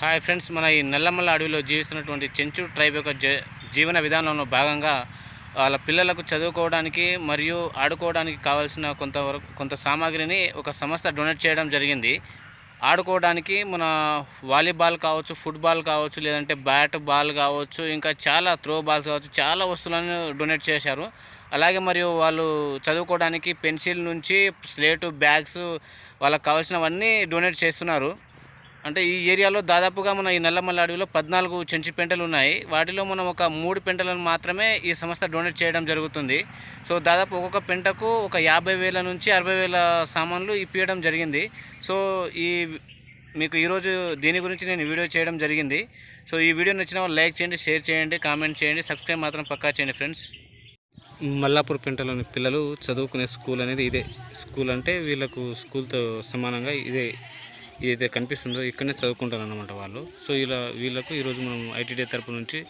Hi friends మన ఈ నల్లమల్ల అడవిలో జీవిస్తున్నటువంటి చెంచు ట్రైబ్ యొక్క జ- జీవన విధానంలో భాగంగా వాళ్ళ పిల్లలకు చదువుకోవడానికి మరియు ఆడుకోవడానికి కావాల్సిన కొంతవరకు కొంత సామాగ్రిని ఒక సంస్థ డొనేట్ చేయడం జరిగింది. ఆడుకోవడానికి మన వాలీబాల్ కావచ్చు ఫుట్బాల్ కావచ్చు లేదంటే బ్యాట్ బాల్ కావచ్చు ఇంకా చాలా త్రో బాల్స్ కావచ్చు చాలా వస్తువులను డొనేట్ చేశారు. అలాగే మరియు వాళ్ళు చదువుకోవడానికి పెన్సిల్ నుంచి స్లేటు బ్యాగ్స్ వాళ్ళకి కావాల్సినవన్నీ డొనేట్ చేస్తున్నారు. అంటే ఈ ఏరియాలో దాదాపుగా మన ఈ నల్లమల్ల అడవిలో పద్నాలుగు చెంచు పెంటలు ఉన్నాయి. వాటిలో మనం ఒక మూడు పెంటలను మాత్రమే ఈ సంస్థ డొనేట్ చేయడం జరుగుతుంది. సో దాదాపు ఒక్కొక్క పెంటకు ఒక యాభై వేల నుంచి అరవై వేల సామాన్లు ఇప్పించడం జరిగింది. సో ఈ మీకు ఈరోజు దీని గురించి నేను వీడియో చేయడం జరిగింది. సో ఈ వీడియో నచ్చిన వాళ్ళు లైక్ చేయండి షేర్ చేయండి కామెంట్ చేయండి సబ్స్క్రైబ్ మాత్రం పక్కా చేయండి ఫ్రెండ్స్. మల్లాపూర్ పెంటలోని పిల్లలు చదువుకునే స్కూల్ అనేది ఇదే. స్కూల్ అంటే వీళ్ళకు స్కూల్తో సమానంగా ఇదే ఏదైతే కనిపిస్తుందో ఇక్కడనే చదువుకుంటారు అన్నమాట వాళ్ళు. సో ఇలా వీళ్ళకు ఈరోజు మనం ఐటీడీ తరపు నుంచి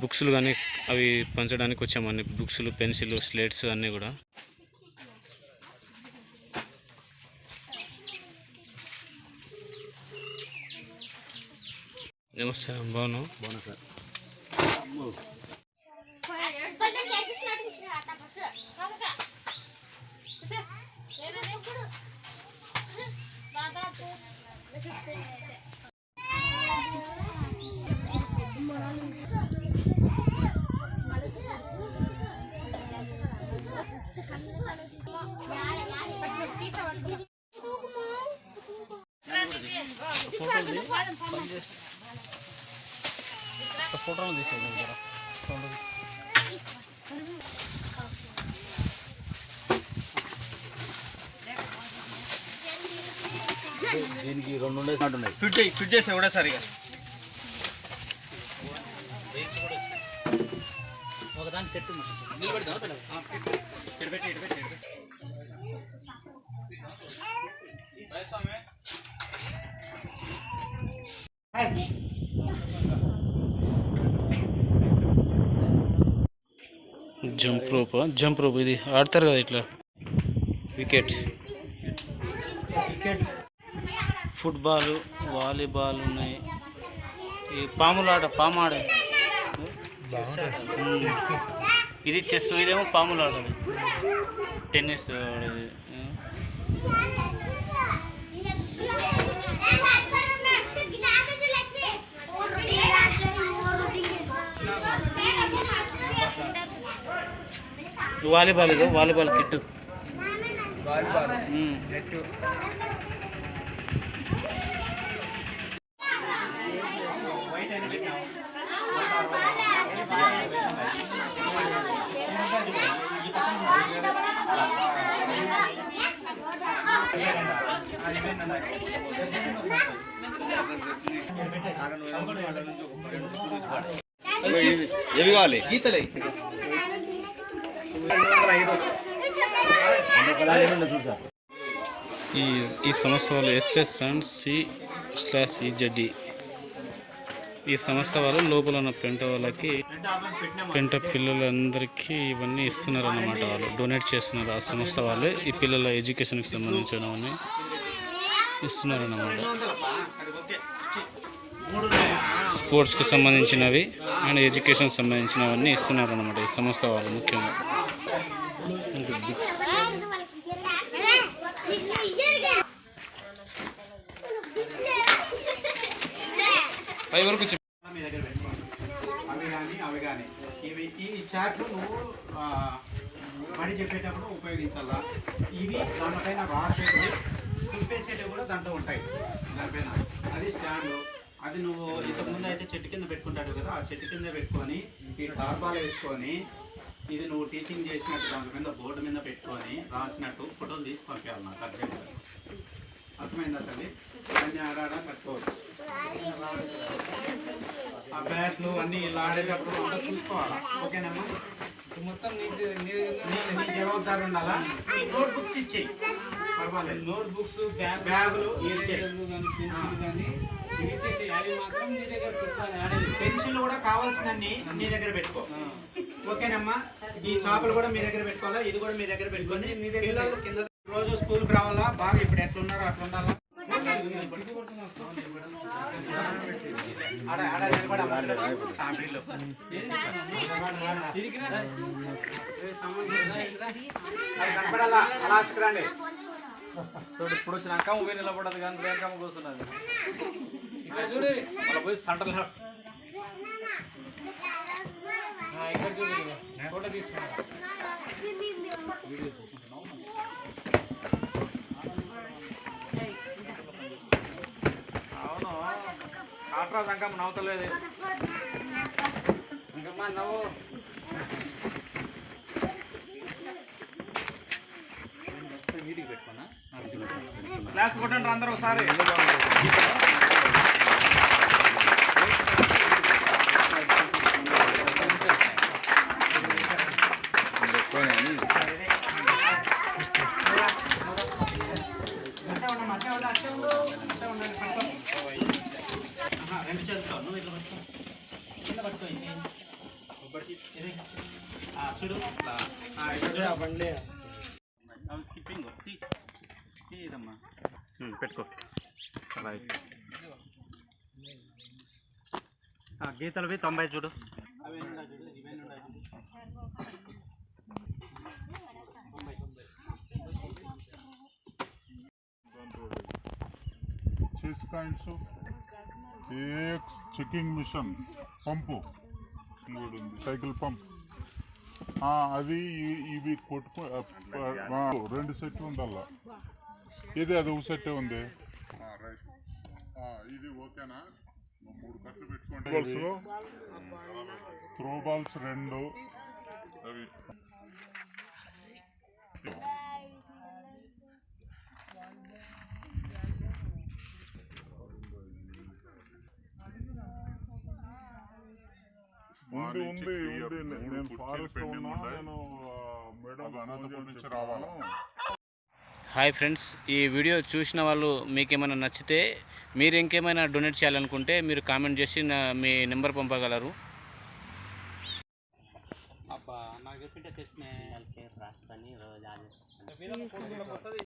బుక్స్లు కానీ అవి పంచడానికి వచ్చామని బుక్స్లు పెన్సిల్ స్లేట్స్ అన్నీ కూడా. నమస్తే బాగున్నావు? బాగున్నా సార్. ఫోటోలు తీసేది దీనికి రెండు ఉన్నాయి. ఫిట్ చేయి ఫిట్ చేసే కూడా సరిగా. ఒకదాని set jump rope jump rope ఇది ఆడతారు కదా ఇట్లా. వికెట్ వికెట్ ఫుట్బాల్ వాలీబాల్ ఉన్నాయి. ఈ పాములాట పామాడ. ఇది చెస్ ఇదేమో పాములాట. టెన్నిస్ ఆడేది. వాలీబాల్ ఇదో వాలీబాల్ ఏవి కావాలి గీతలే చూసా ఈ ఈ సంస్థ వాళ్ళు ఎస్ఎస్ అండ్ సి స్లాష్ ఈజెడ్డి ఈ సంస్థ వాళ్ళు లోపల ఉన్న పెంట వాళ్ళకి పెంట పిల్లలందరికీ ఇవన్నీ ఇస్తున్నారు అన్నమాట వాళ్ళు. డొనేట్ చేస్తున్నారు ఆ సంస్థ వాళ్ళు. ఈ పిల్లల ఎడ్యుకేషన్కి సంబంధించినవన్నీ ఇస్తున్నారు అన్నమాట స్పోర్ట్స్కి సంబంధించినవి అండ్ ఎడ్యుకేషన్కి సంబంధించినవన్నీ ఇస్తున్నారు అన్నమాట ఈ సంస్థ వాళ్ళు ముఖ్యంగా. పై వరకు చెప్పు మీ దగ్గర పెట్టుకోండి అవి కానీ అవి కానీ ఇవి ఈ చాట్లు నువ్వు మడి చెప్పేటప్పుడు ఉపయోగించాలా? ఇవి దానిపైన రాసేవి తిప్పేసేటవి కూడా దాంట్లో ఉంటాయి. దానిపైన అది స్టాండ్. అది నువ్వు ఇంతకుముందు అయితే చెట్టు కింద పెట్టుకుంటాడు కదా ఆ చెట్టు కింద పెట్టుకొని ఈ టార్బాల్ వేసుకొని ఇది నువ్వు టీచింగ్ చేసినట్టు దాని మీద బోర్డు మీద పెట్టుకొని రాసినట్టు ఫోటోలు తీసి పంపించాలి నాకు అర్జెంట్గా. అర్థమైందా తల్లి? దాన్ని ఆడాడ కట్టుకోవచ్చు ఆ బ్యాట్లు అన్ని ఇలా ఆడేటప్పుడు అంతా చూసుకోవాలా? ఓకేనమ్మా మొత్తం నీకు నీ నీ జవాబుదారు ఉండాలా? నోట్ బుక్స్ ఇచ్చేయి. పర్వాలేదు. నోట్ బుక్స్ బ్యాగ్ బ్యాగులు పెన్సిల్ కూడా కావాల్సినన్ని నీ దగ్గర పెట్టుకో. ఓకేనమ్మా? ఈ చేపలు కూడా మీ దగ్గర పెట్టుకోవాలా? ఇది కూడా మీ దగ్గర పెట్టుకొని పిల్లలు కింద రోజు స్కూల్కి రావాలా? బాగా ఇప్పుడు ఎట్లున్నారో అట్లా ఉండాలా ఆడ ఆడ నిలబడ మధ్యలో సాంపిల్లో అది కనపడాలా? చూడు ఇప్పుడు వచ్చినాక ఊపి నిలబడదు కానీ రేఖమ్మ కూర్చున్నది. ఇక్కడ చూడు మళ్ళీ పోయి సెంటర్ ఆ, ఇక్కడ చూడు. ఫోటో తీసుకున్నా కాట్రా సంకం నవ్వుతలేదు. ఇంకమ్మా నవ్వు. క్లాస్ కొట్టండి అందరూ ఒకసారి ఆహా, రెండు చేతులతో నువ్వు ఇట్లా పట్టుకో కింద పట్టుకో ఈ చేయి. ఒకటి, ఇది. ఆ, చూడు ఇట్లా. ఆ, ఇట్లా చూడు అవి స్కిప్పింగ్ తీ తీదమ్మా పెట్టుకో గీతలవి తొంభై చూడు అవి ఎన్ని ఉన్నాయి చూడు ఇవన్నీ ఉన్నాయి చూడు చేసి కాయించు AX checking machine pump cycle pump అది ఇవి కొట్టుకో రెండు సెట్లు ఉండాల? ఇది అది ఒక సెట్టే ఉంది? ఇది ఓకేనా? మూడు కట్లు పెట్టుకోండి త్రో బాల్స్ రెండు. అవి. ఉంది ఉంది ఉంది. నేను ఫారెస్ట్ ఉన్నా నేను మేడం అనంతపురం నుంచి రావాలా? హాయ్ ఫ్రెండ్స్ ఈ వీడియో చూసిన వాళ్ళు మీకు ఏమైనా నచ్చితే మీరు ఇంకేమైనా డొనేట్ చేయాలనుకుంటే మీరు కామెంట్ చేసి నా మీ నెంబర్ పంపగలరు. అబ్బా నాకు చెప్పింటే తెస్తే రాస్తాను రోజు